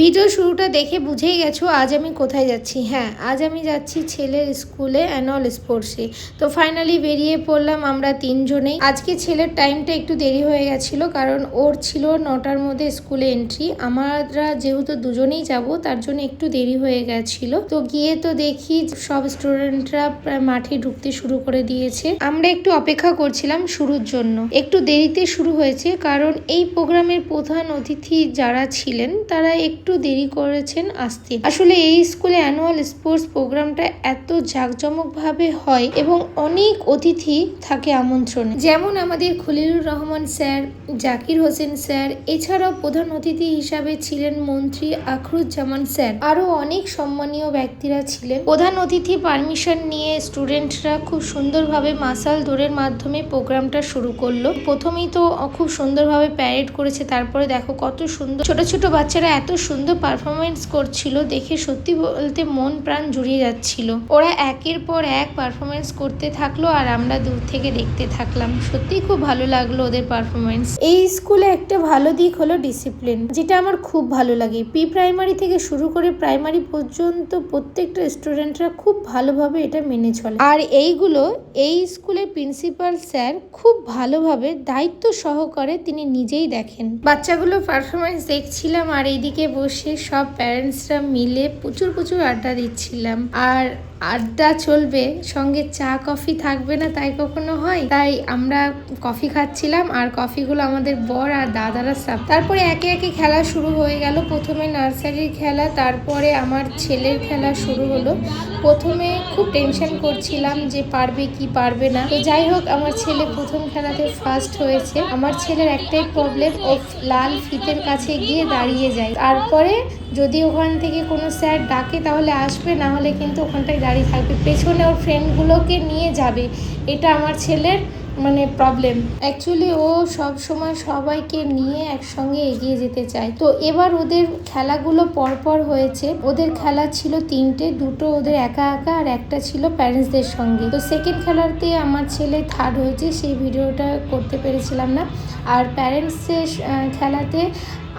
Video শুরুটা দেখে বুঝেই গেছো আজ আমি কোথায় যাচ্ছি। হ্যাঁ আজ আমি যাচ্ছি ছেলের স্কুলে অ্যানুয়াল স্পোর্টসে। তো ফাইনালি বেরিয়ে পড়লাম আমরা তিনজনেই। আজকে ছেলের টাইমটা একটু দেরি হয়ে গেছিল কারণ ওর ছিল নটার মধ্যে স্কুলে এন্ট্রি আমরা যেহেতু দুজনেই যাব, তার জন্য একটু দেরি হয়ে গেছিল। তো গিয়ে তো দেখি সব স্টুডেন্টরা মাঠে ঢুকতে শুরু করে দিয়েছে। আমরা একটু অপেক্ষা করছিলাম শুরুর জন্য। একটু দেরিতে শুরু হয়েছে কারণ এই প্রোগ্রামের প্রধান অতিথি যারা ছিলেন, তারা একটু দেরি করেছেন আসতে আসলে এই স্কুলে অ্যানুয়াল স্পোর্টস প্রোগ্রামটা এত জাঁকজমকভাবে হয় এবং অনেক অতিথি থাকে আমন্ত্রণে। যেমন আমাদের খলিলুর রহমান স্যার, জাকির হোসেন স্যার, এছাড়াও প্রধান অতিথি হিসাবে ছিলেন মন্ত্রী আখরুজ্জামান স্যার। আরও অনেক সম্মানীয় ব্যক্তিরা ছিলেন। প্রধান অতিথি পারমিশন নিয়ে স্টুডেন্টরা খুব সুন্দরভাবে মাসাল দৌড়ের মাধ্যমে প্রোগ্রামটা শুরু করল। প্রথমেই তো খুব সুন্দরভাবে প্যারেড করেছে, তারপরে দেখো কত সুন্দর। ছোট ছোট বাচ্চারা এত সুন্দর পারফরমেন্স করছিল দেখে সত্যি বলতে মন প্রাণ জুড়িয়ে যাচ্ছিল। ওরা একের পর এক পারফরমেন্স করতে থাকল আর আমরা দূর থেকে দেখতে থাকলাম। সত্যি খুব ভালো লাগল ওদের পারফরমেন্স এই স্কুলে একটা ভালো দিক হলো ডিসিপ্লিন যেটা আমার খুব ভালো লাগে। প্রি প্রাইমারি থেকে শুরু করে প্রাইমারি পর্যন্ত প্রত্যেকটা স্টুডেন্টরা খুব ভালোভাবে এটা মেনে চলে। আর এইগুলো, এই স্কুলের প্রিন্সিপাল স্যার খুব ভালোভাবে দায়িত্ব সহকারে তিনি নিজেই দেখেন। বাচ্চাগুলো পারফরমেন্স দেখছিলাম আর এইদিকে বসে সব প্যারেন্টসরা মিলে প্রচুর প্রচুর আড্ডা দিচ্ছিলাম। আর আড্ডা চলবে, সঙ্গে চা, কফি থাকবে না তাই কখনো হয়? তাই আমরা কফি খাচ্ছিলাম আর কফিগুলো আমাদের বর আর দাদারা সাপ তারপরে একে একে খেলা শুরু হয়ে গেল। প্রথমে নার্সারির খেলা, তারপরে আমার ছেলের খেলা শুরু হলো। প্রথমে খুব টেনশন করছিলাম যে পারবে কি পারবে না। তো যাই হোক, আমার ছেলে প্রথম খেলাতে ফার্স্ট হয়েছে। আমার ছেলের একটাই প্রবলেম ও লাল ফিতের কাছে গিয়ে দাঁড়িয়ে যায়। তারপরে যদি ওখান থেকে কোনো স্যার ডাকে তাহলে আসবে, না হলে কিন্তু ওখানটায় দাঁড়িয়ে থাকবে। পেছনে ওর ফ্রেন্ডগুলোকে নিয়ে যাবে। এটা আমার ছেলের মানে প্রবলেম অ্যাকচুয়ালি ও সব সময় সবাইকে নিয়ে একসঙ্গে এগিয়ে যেতে চায়। তো এবার ওদের খেলাগুলো পরপর হয়েছে। ওদের খেলা ছিল তিনটে, দুটো ওদের একা একা আর একটা ছিল প্যারেন্টসদের সঙ্গে। তো সেকেন্ড খেলাতে আমার ছেলে থার্ড হয়েছে, সেই ভিডিওটা করতে পেরেছিলাম না। আর প্যারেন্টসের খেলাতে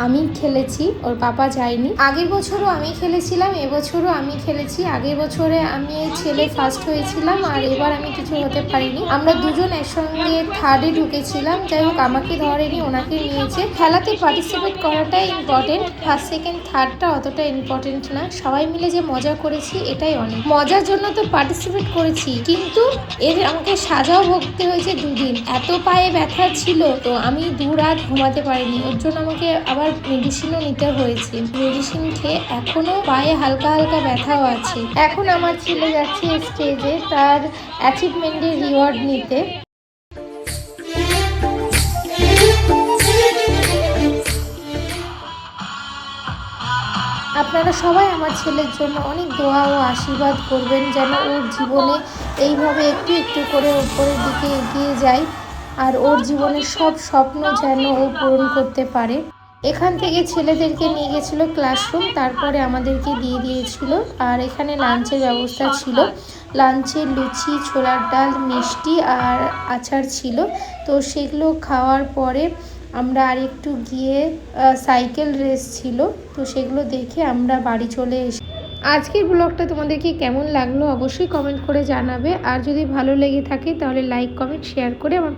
আমি খেলেছি, ওর পাপা যায়নি। আগের বছরও আমি খেলেছিলাম, এবছরও আমি খেলেছি। আগের বছরে আমি ছেলে ফার্স্ট হয়েছিলাম, আর এবার আমি কিছু হতে পারিনি। আমরা দুজন একসঙ্গে থার্ডে ঢুকেছিলাম। যাই হোক, আমাকে ধরেনি, ওনাকে নিয়েছে। খেলাতে পার্টিসিপেট করাটাই ইম্পর্টেন্ট ফার্স্ট সেকেন্ড থার্ডটা অতটা ইম্পর্টেন্ট না। সবাই মিলে যে মজা করেছি, এটাই অনেক। মজার জন্য তো পার্টিসিপেট করেছি, কিন্তু এর আমাকে সাজাও ভুগতে হয়েছে দুদিন। এত পায়ে ব্যথা ছিল, তো আমি দু রাত ঘুমাতে পারিনি। ওর জন্য আমাকে আবার মেডিসিনও নিতে হয়েছে। মেডিসিন খেয়ে এখনও পায়ে হালকা হালকা ব্যথাও আছে। এখন আমার ছেলে যাচ্ছে স্টেজে তার অ্যাচিভমেন্টের রিওয়ার্ড নিতে। আপনারা সবাই আমার ছেলের জন্য অনেক দোয়া ও আশীর্বাদ করবেন যেন ওর জীবনে এইভাবে একটু একটু করে উপরের দিকে এগিয়ে যায় আর ওর জীবনের সব স্বপ্ন যেন ও পূরণ করতে পারে। এখান থেকে ছেলেদেরকে নিয়ে গেছিল ক্লাসরুম তারপরে আমাদেরকে দিয়ে দিয়েছিল। আর এখানে লাঞ্চের ব্যবস্থা ছিল। লাঞ্চে লুচি, ছোলার ডাল, মিষ্টি আর আচার ছিল। তো সেগুলো খাওয়ার পরে আমরা আরেকটু গিয়ে সাইকেল রেস ছিল। তো সেগুলো দেখে আমরা বাড়ি চলে এসে আজকের ব্লগটা তোমাদেরকে কেমন লাগল অবশ্যই কমেন্ট করে জানাবে। আর যদি ভালো লেগে থাকে তাহলে লাইক কমেন্ট শেয়ার করে আমার